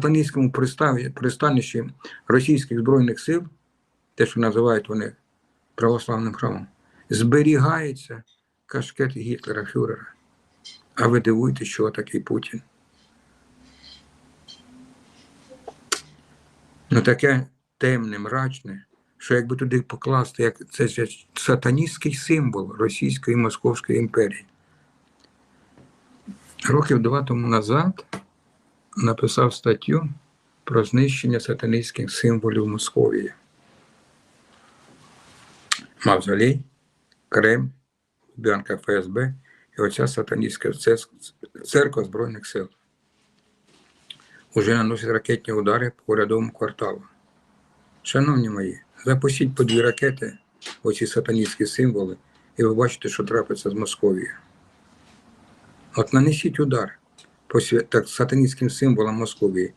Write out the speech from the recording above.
сатаністському пристанищі російських збройних сил, те, що називають вони православним храмом, зберігається кашкет Гітлера Фюрера. А ви дивуєте, що такий Путін? Ну таке темне, мрачне, що якби туди покласти, як це сатаністський символ Російської і Московської імперії. Років два тому назад написав статтю про знищення сатаністських символів Московії. Мавзолей, Кремль, Бянка ФСБ і оця сатаністська церква Збройних сил. Уже наносять ракетні удари по урядовому кварталу. Шановні мої, запустіть по дві ракети, оці сатаністські символи, і ви бачите, що трапиться з Московією. От нанесіть удар так, сатаністським символам Московії.